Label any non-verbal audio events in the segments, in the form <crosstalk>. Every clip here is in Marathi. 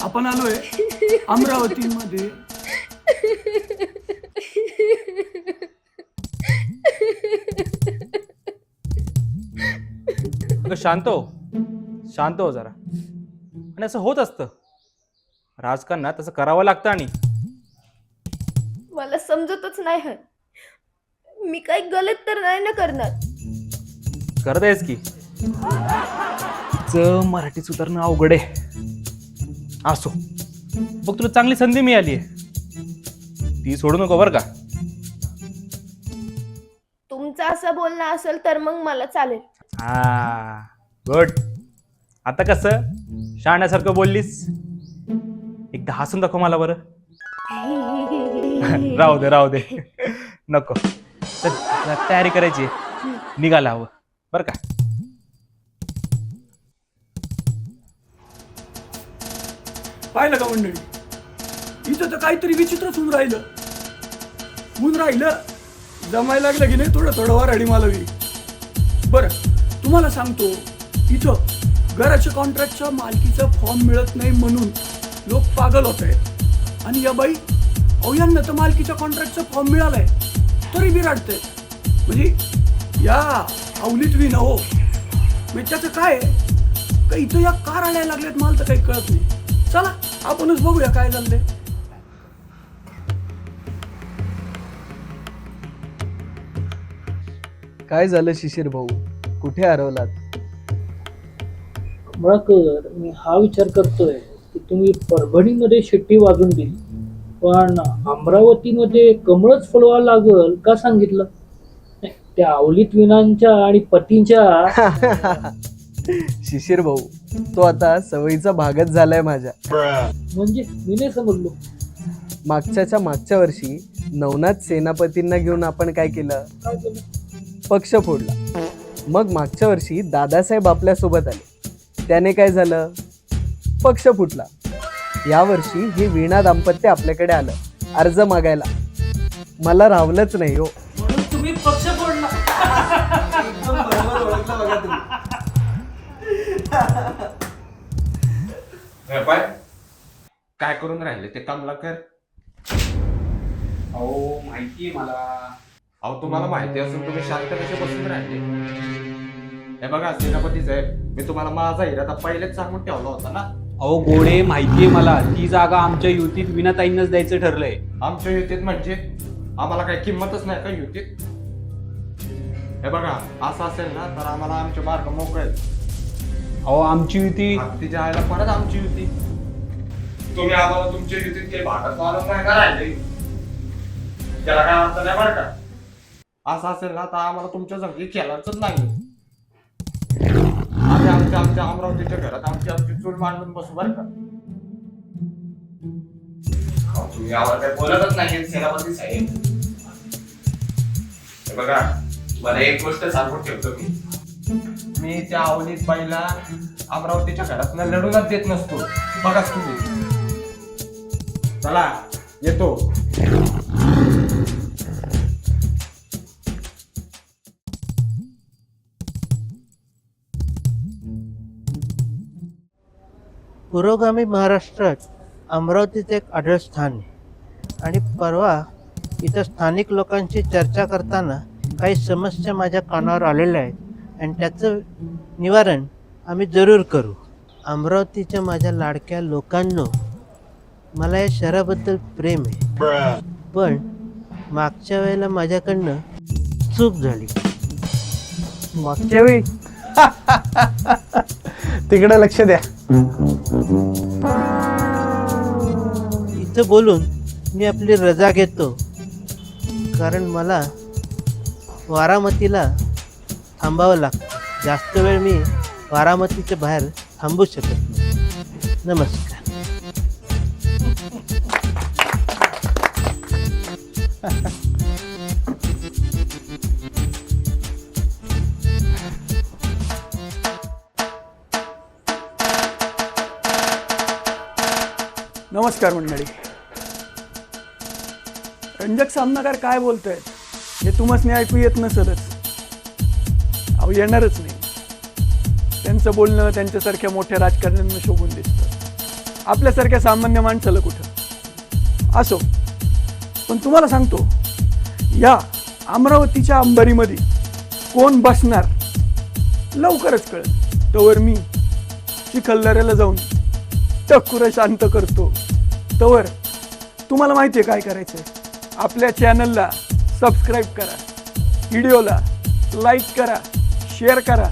आपण आलोय अमरावतीमध्ये. अगं शांत हो. शांत हो जरा. आणि असं होत असतं. राजकारणात तसं करावं लागतं आणि. मला समजतच नाही हं. मी काही गलत तर नाही ना करणार. करत आहेस की. तिचं मराठी सुधारणं अवघड आहे. असो. बघ तुला चांगली संधी मिळाली आहे. ती सोडू नको बरं का? तुमचं असं बोलणं असेल तर मग मला चालेल. हा गुड. आता कसं? शहाण्यासारखं बोललीस? एकदा हसून दाखव मला बरं. <laughs> राहू दे राहू दे. <laughs> नको. चल तयारी करायची आहे. निघायला हवं. बरं का? पाहिलं का मंडळी? इथं तर काहीतरी विचित्रच होऊन राहिलं. होऊन राहिलं. जमायला लागलं की नाही थोडं थोडं वराडी मालवी. बरं तुम्हाला सांगतो इथं घराच्या कॉन्ट्रॅक्टच्या मालकीचा फॉर्म मिळत नाही म्हणून लोक पागल होत आहेत. आणि या बाई अवयांना तर मालकीच्या कॉन्ट्रॅक्टचा फॉर्म मिळालाय. तरी बिराडतंय म्हणजे या अवलीत विन हो. म्हणजे त्याचं काय आहे? का इथं या कार आणायला लागल्यात मला तर काही कळत नाही. चला आपणच बघूया काय चाललंय काय झालं शिशिर भाऊ? कुठे हरवलात? मुळाकर मी हा विचार करतोय की तुम्ही परभणीमध्ये शिट्टी वाजून दिली. पण अमरावतीमध्ये कमळच फुलवा लागल का सांगितलं? नाही, त्या अवलीत विनांच्या आणि पतींच्या <laughs> शिशिर भाऊ तो आता सवयीचा भागच झालाय माझ्या. म्हणजे मी नाही समजलो मागच्याच्या मागच्या वर्षी नवनाथ सेनापतींना घेऊन आपण काय केलं? काय केलं पक्ष फोडला. मग मागच्या वर्षी दादासाहेब आपल्यासोबत आले. त्याने काय झालं? पक्ष फुटला. यावर्षी हे वीणा दाम्पत्य आपल्याकडे आलं. अर्ज मागायला. मला रावलंच नाही हो. म्हणून तुम्ही पक्ष पाय काय करून राहिले? ते कामला कर. अहो माहितीये मला. अहो तुम्हाला माहिती असून तुम्ही शांत कसे बसून राहिले? हे बघा सेनापती साहेब मी तुम्हाला माझा इरादा पहिलेच सांगून ठेवला होता ना? अहो गोडे माहितीये मला. ती जागा आमच्या युतीत विनाताईंनाच द्यायचं ठरलंय. आमच्या युतीत म्हणजे? आम्हाला काही किंमतच नाही का युतीत? हे बघा असं असेल ना तर आम्हाला आमचे मार्ग मोकळे. अहो आमची युती तिच्या जायला परत आमची युती? तुम्ही आम्हाला तुमच्या युतीत काही भांडत मारून नाही का त्याला काय अर्थ नाही बरं का? असं असेल ना तर आम्हाला तुमच्या संगी खेळायचंच नाही. आम्ही आमच्या आमच्या अमरावतीच्या घरात आमची आमची चूल मांडून बसू बरं का? अहो, तुम्ही आम्हाला काही बोलतच नाही सेनापती साहेब. हे बघा तुम्हाला एक गोष्ट सांगून ठेवतो मी. मी त्या आवलीत बाईला अमरावतीच्या घरात लढूनच देत नसतो. बघाच तुम्ही. चला येतो. पुरोगामी महाराष्ट्रात अमरावतीचं एक आढळ स्थान आहे. आणि परवा इथं स्थानिक लोकांशी चर्चा करताना काही समस्या माझ्या कानावर आलेल्या आहेत. आणि त्याचं निवारण आम्ही जरूर करू. अमरावतीच्या माझ्या लाडक्या लोकांनो मला या शहराबद्दल प्रेम आहे. पण मागच्या वेळेला माझ्याकडनं चूक झाली. मागच्या वेळी? <laughs> तिकडे लक्ष द्या. इथं बोलून मी आपली रजा घेतो. कारण मला वारामतीला थांबावं लागतं जास्त वेळ मी बारामतीच्या बाहेर थांबू शकत नाही. नमस्कार. नमस्कार मंडळी. रंजक सामनाकार काय बोलतायत हे तुम्हाला ऐकू येत नसलच. अहो येणारच नाही. त्यांचं बोलणं त्यांच्यासारख्या मोठ्या राजकारण्यांना शोभून दिसतं आपल्यासारख्या सामान्य माणसाला कुठं? असो. पण तुम्हाला सांगतो या अमरावतीच्या अंबारीमध्ये कोण बसणार लवकरच कळत तवर मी चिखलदऱ्याला जाऊन टक्कुर शांत करतो. तवर तुम्हाला माहिती आहे काय करायचं आहे आपल्या चॅनलला सबस्क्राईब करा. व्हिडिओला लाईक करा. शेअर करा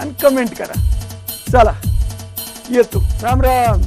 आणि कमेंट करा. चला येतो. राम राम.